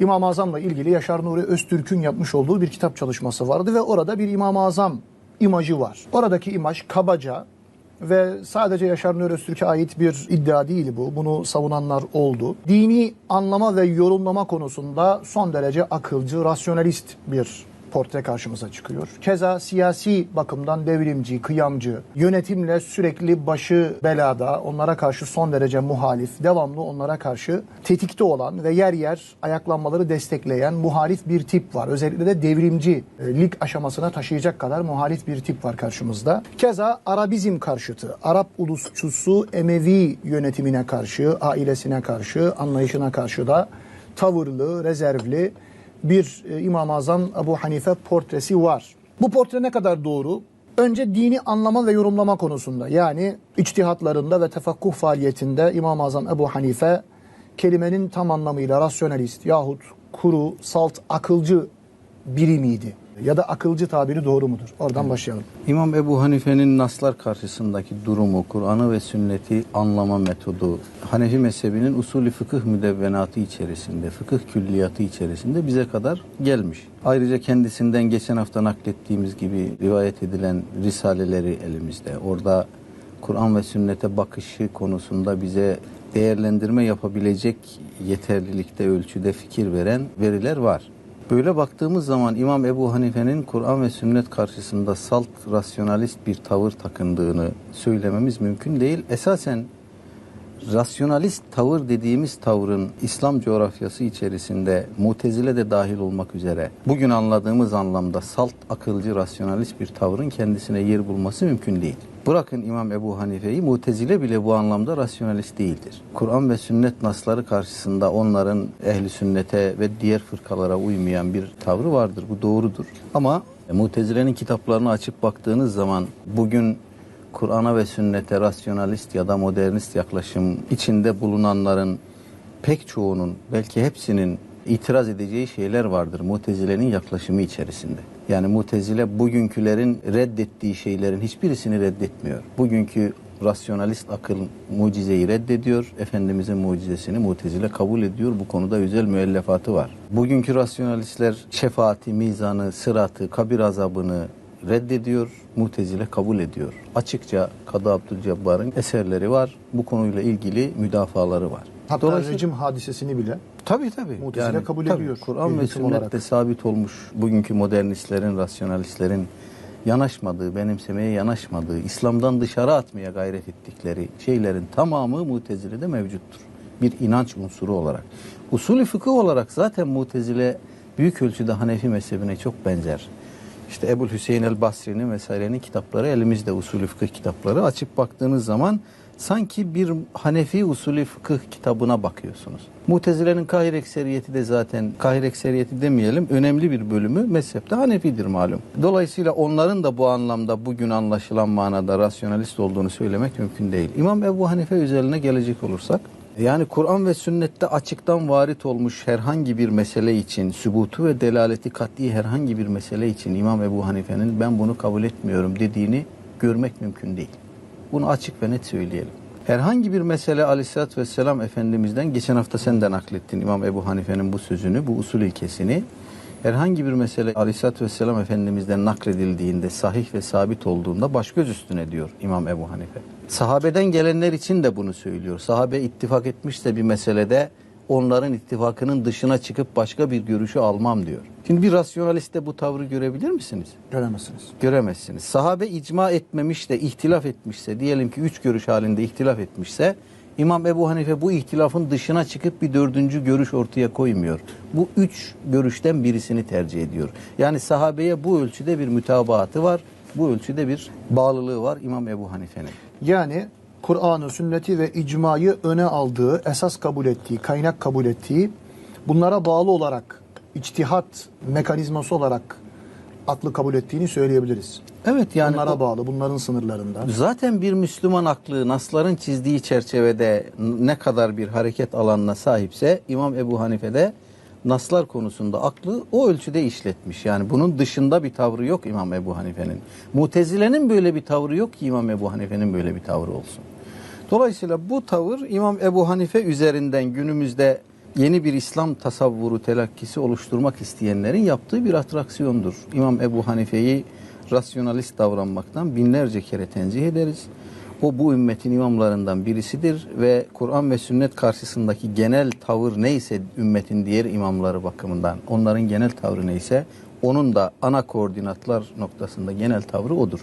İmam-ı Azam'la ilgili Yaşar Nuri Öztürk'ün yapmış olduğu bir kitap çalışması vardı ve orada bir İmam-ı Azam imajı var. Oradaki imaj kabaca ve sadece Yaşar Nuri Öztürk'e ait bir iddia değil bu. Bunu savunanlar oldu. Dini anlama ve yorumlama konusunda son derece akılcı, rasyonalist bir portre karşımıza çıkıyor. Keza siyasi bakımdan devrimci, kıyamcı, yönetimle sürekli başı belada, onlara karşı son derece muhalif, devamlı onlara karşı tetikte olan ve yer yer ayaklanmaları destekleyen muhalif bir tip var. Özellikle de devrimci e, aşamasına taşıyacak kadar muhalif bir tip var karşımızda. Keza Arabizm karşıtı, Arap ulusçusu Emevi yönetimine karşı, ailesine karşı, anlayışına karşı da tavırlı, rezervli bir e, İmam-ı Azam Ebu Hanife portresi var. Bu portre ne kadar doğru? Önce dini anlama ve yorumlama konusunda yani içtihatlarında ve tefakkuh faaliyetinde İmam-ı Azam Ebu Hanife kelimenin tam anlamıyla rasyonalist yahut kuru, salt, akılcı biri miydi? Ya da akılcı tabiri doğru mudur? Oradan başlayalım. İmam Ebu Hanife'nin naslar karşısındaki durumu, Kur'an'ı ve sünneti anlama metodu, Hanefi mezhebinin usulü fıkıh müdevvenatı içerisinde, fıkıh külliyatı içerisinde bize kadar gelmiş. Ayrıca kendisinden geçen hafta naklettiğimiz gibi rivayet edilen risaleleri elimizde. Orada Kur'an ve sünnete bakışı konusunda bize değerlendirme yapabilecek yeterlilikte, ölçüde fikir veren veriler var. Böyle baktığımız zaman İmam Ebu Hanife'nin Kur'an ve sünnet karşısında salt, rasyonalist bir tavır takındığını söylememiz mümkün değil. Esasen rasyonalist tavır dediğimiz tavrın İslam coğrafyası içerisinde mutezile de dahil olmak üzere bugün anladığımız anlamda salt, akılcı, rasyonalist bir tavrın kendisine yer bulması mümkün değil. Bırakın İmam Ebu Hanife'yi mutezile bile bu anlamda rasyonalist değildir. Kur'an ve sünnet nasları karşısında onların ehli sünnete ve diğer fırkalara uymayan bir tavrı vardır. Bu doğrudur. Ama mutezilenin kitaplarını açıp baktığınız zaman bugün Kur'an'a ve sünnete rasyonalist ya da modernist yaklaşım içinde bulunanların pek çoğunun belki hepsinin itiraz edeceği şeyler vardır Mutezile'nin yaklaşımı içerisinde. Yani Mutezile bugünkülerin reddettiği şeylerin hiçbirisini reddetmiyor. Bugünkü rasyonalist akıl mucizeyi reddediyor. Efendimizin mucizesini Mutezile kabul ediyor. Bu konuda özel müellefatı var. Bugünkü rasyonalistler şefaati, mizanı, sıratı, kabir azabını reddediyor. Mutezile kabul ediyor. Açıkça Kadı Abdülcebbar'ın eserleri var. Bu konuyla ilgili müdafaları var. Hatta Dolayısıyla- rejim hadisesini bile Tabii tabii. Mutezile kabul tabii, ediyor. Kur'an ve sünnette sabit olmuş bugünkü modernistlerin, rasyonalistlerin yanaşmadığı, benimsemeye yanaşmadığı, İslam'dan dışarı atmaya gayret ettikleri şeylerin tamamı Mutezile'de mevcuttur. Bir inanç unsuru olarak. Usulü fıkıh olarak zaten Mutezile büyük ölçüde Hanefi mezhebine çok benzer. İşte Ebul Hüseyin el Basri'nin vesairenin kitapları elimizde usulü fıkıh kitapları. Açıp baktığınız zaman sanki bir Hanefi usulü fıkıh kitabına bakıyorsunuz. Mutezile'nin kahir ekseriyeti de zaten kahir ekseriyeti demeyelim önemli bir bölümü mezhepte Hanefidir malum. Dolayısıyla onların da bu anlamda bugün anlaşılan manada rasyonalist olduğunu söylemek mümkün değil. İmam Ebu Hanife üzerine gelecek olursak yani Kur'an ve sünnette açıktan varit olmuş herhangi bir mesele için, sübutu ve delaleti kat'i herhangi bir mesele için İmam Ebu Hanife'nin ben bunu kabul etmiyorum dediğini görmek mümkün değil. Bunu açık ve net söyleyelim. Herhangi bir mesele aleyhissalatü vesselam Efendimiz'den, geçen hafta sen de naklettin İmam Ebu Hanife'nin bu sözünü, bu usul ilkesini. Herhangi bir mesele aleyhissalatü vesselam Efendimiz'den nakledildiğinde, sahih ve sabit olduğunda baş göz üstüne diyor İmam Ebu Hanife. Sahabeden gelenler için de bunu söylüyor. Sahabe ittifak etmişse bir meselede onların ittifakının dışına çıkıp başka bir görüşü almam diyor. Şimdi bir rasyonaliste bu tavrı görebilir misiniz? göremezsiniz. göremezsiniz. Sahabe icma etmemiş de ihtilaf etmişse, diyelim ki üç görüş halinde ihtilaf etmişse, İmam Ebu Hanife bu ihtilafın dışına çıkıp bir dördüncü görüş ortaya koymuyor. Bu üç görüşten birisini tercih ediyor. Yani sahabeye bu ölçüde bir mütabaatı var, bu ölçüde bir bağlılığı var İmam Ebu Hanife'nin. Yani Kur'an'ı, sünneti ve icmayı öne aldığı, esas kabul ettiği, kaynak kabul ettiği, bunlara bağlı olarak içtihat mekanizması olarak aklı kabul ettiğini söyleyebiliriz. Evet yani bunlara o- bağlı, bunların sınırlarında. Zaten bir Müslüman aklı nasların çizdiği çerçevede ne kadar bir hareket alanına sahipse İmam Ebu Hanife de naslar konusunda aklı o ölçüde işletmiş. Yani bunun dışında bir tavrı yok İmam Ebu Hanife'nin. Mutezile'nin böyle bir tavrı yok ki İmam Ebu Hanife'nin böyle bir tavrı olsun. Dolayısıyla bu tavır İmam Ebu Hanife üzerinden günümüzde yeni bir İslam tasavvuru telakkisi oluşturmak isteyenlerin yaptığı bir atraksiyondur. İmam Ebu Hanife'yi rasyonalist davranmaktan binlerce kere tenzih ederiz. O bu ümmetin imamlarından birisidir ve Kur'an ve sünnet karşısındaki genel tavır neyse ümmetin diğer imamları bakımından onların genel tavrı neyse onun da ana koordinatlar noktasında genel tavrı odur.